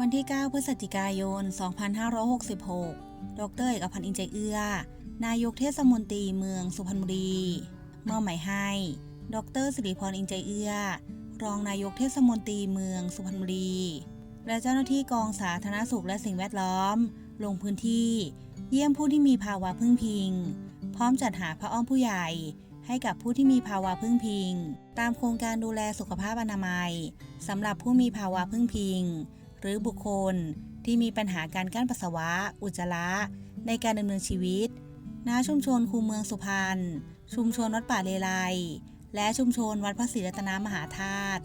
วันที่ 9 พฤศจิกายน 2566 ดรเอกพันธ์อินใจเอื้อ นายกเทศมนตรีเมืองสุพรรณบุรีมอบหมายให้ ดรสิริพรอินใจเอื้อ รองนายกเทศมนตรีเมืองสุพรรณบุรี และเจ้าหน้าที่กองสาธารณสุขและสิ่งแวดล้อม ลงพื้นที่เยี่ยมผู้ที่มีภาวะพึ่งพิง พร้อมจัดหาพระอ้อมผู้ใหญ่ ให้กับผู้ที่มีภาวะพึ่งพิง ตามโครงการดูแลสุขภาพอนามัยสำหรับผู้มีภาวะพึ่งพิง หรือบุคคลที่มีปัญหาการกั้นปัสสาวะ อุจจาระ ในการดำเนินชีวิต ณ ชุมชนคูเมืองสุพรรณ ชุมชนวัดป่าเลไล และชุมชนวัดพระศรีรัตนมหาธาตุ